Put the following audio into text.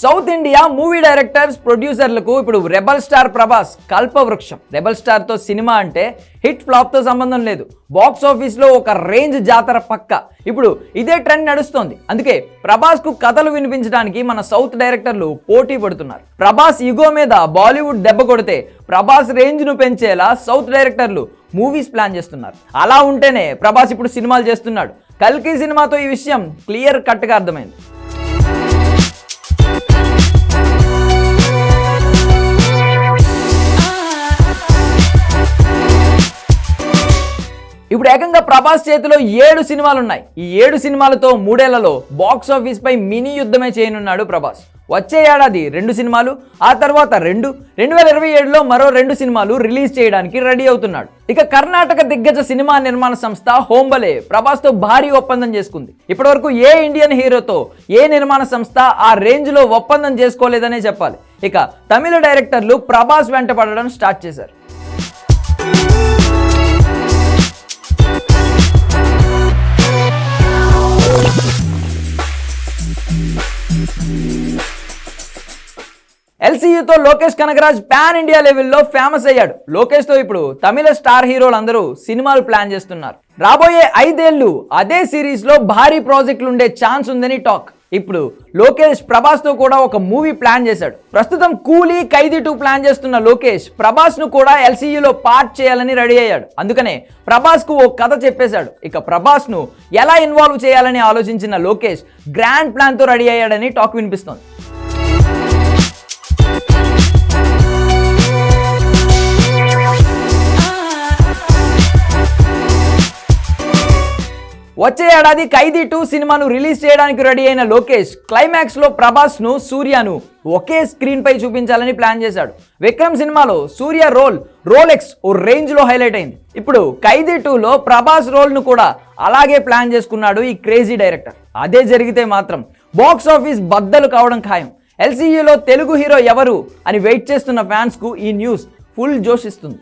South India movie directors ప్రొడ్యూసర్లకు ఇప్పుడు rebel star Prabhas కల్పవృక్షం. రెబల్ స్టార్తో సినిమా అంటే హిట్ ఫ్లాప్తో సంబంధం లేదు. బాక్స్ ఆఫీస్లో ఒక రేంజ్ జాతర పక్క. ఇప్పుడు ఇదే ట్రెండ్ నడుస్తోంది. అందుకే ప్రభాస్కు కథలు వినిపించడానికి మన సౌత్ డైరెక్టర్లు పోటీ పడుతున్నారు. ప్రభాస్ ఇగో మీద బాలీవుడ్ దెబ్బ కొడితే ప్రభాస్ రేంజ్ను పెంచేలా సౌత్ డైరెక్టర్లు మూవీస్ ప్లాన్ చేస్తున్నారు. అలా ఉంటేనే ప్రభాస్ ఇప్పుడు సినిమాలు చేస్తున్నాడు. కల్కి సినిమాతో ఈ విషయం క్లియర్ కట్గా అర్థమైంది. ఏకంగా ప్రభాస్ చేతిలో ఏడు సినిమాలు ఉన్నాయి ఈ ఏడు సినిమాలతో మూడేళ్ళలో బాక్స్ ఆఫీస్ పై మినీ యుద్ధమే చేయనున్నాడు ప్రభాస్. వచ్చే ఏడాది రెండు సినిమాలు ఆ తర్వాత రెండు. రెండు వేల ఇరవై ఏడులో మరో రెండు సినిమాలు రిలీజ్ చేయడానికి రెడీ అవుతున్నాడు. ఇక కర్ణాటక దిగ్గజ సినిమా నిర్మాణ సంస్థ హోంబలే ప్రభాస్తో భారీ ఒప్పందం చేసుకుంది. ఇప్పటివరకు ఏ ఇండియన్ హీరోతో ఏ నిర్మాణ సంస్థ ఆ రేంజ్లో ఒప్పందం చేసుకోలేదనే చెప్పాలి. ఇక తమిళ డైరెక్టర్లు ప్రభాస్ వెంట పడడం స్టార్ట్ చేశారు. ఎల్సీయూతో లోకేష్ కనగరాజ్ పాన్ ఇండియా లెవెల్లో ఫేమస్ అయ్యాడు. లోకేష్తో ఇప్పుడు తమిళ స్టార్ హీరోలు అందరూ సినిమాలు ప్లాన్ చేస్తున్నారు. రాబోయే ఐదేళ్ళు అదే సిరీస్లో భారీ ప్రాజెక్టులు ఉండే ఛాన్స్ ఉందని టాక్. ఇప్పుడు లోకేష్ ప్రభాస్తో కూడా ఒక మూవీ ప్లాన్ చేశాడు. ప్రస్తుతం కూలీ ఖైదీ టూ ప్లాన్ చేస్తున్న లోకేష్ ప్రభాస్ను కూడా ఎల్సీయూలో పార్ట్ చేయాలని రెడీ అయ్యాడు. అందుకనే ప్రభాస్కు ఓ కథ చెప్పేశాడు. ఇక ప్రభాస్ను ఎలా ఇన్వాల్వ్ చేయాలని ఆలోచించిన లోకేష్ గ్రాండ్ ప్లాన్తో రెడీ అయ్యాడని టాక్ వినిపిస్తోంది. వచ్చే ఏడాది ఖైదీ టూ సినిమాను రిలీజ్ చేయడానికి రెడీ అయిన లోకేష్ క్లైమాక్స్లో ప్రభాస్ను సూర్యను ఒకే స్క్రీన్పై చూపించాలని ప్లాన్ చేశాడు. విక్రమ్ సినిమాలో సూర్య రోల్ రోలెక్స్ ఓ రేంజ్లో హైలైట్ అయింది. ఇప్పుడు ఖైదీ టూలో ప్రభాస్ రోల్ను కూడా అలాగే ప్లాన్ చేసుకున్నాడు ఈ క్రేజీ డైరెక్టర్. అదే జరిగితే మాత్రం బాక్స్ ఆఫీస్ బద్దలు కావడం ఖాయం. ఎల్సీయూలో తెలుగు హీరో ఎవరు అని వెయిట్ చేస్తున్న ఫ్యాన్స్కు ఈ న్యూస్ ఫుల్ జోషిస్తుంది.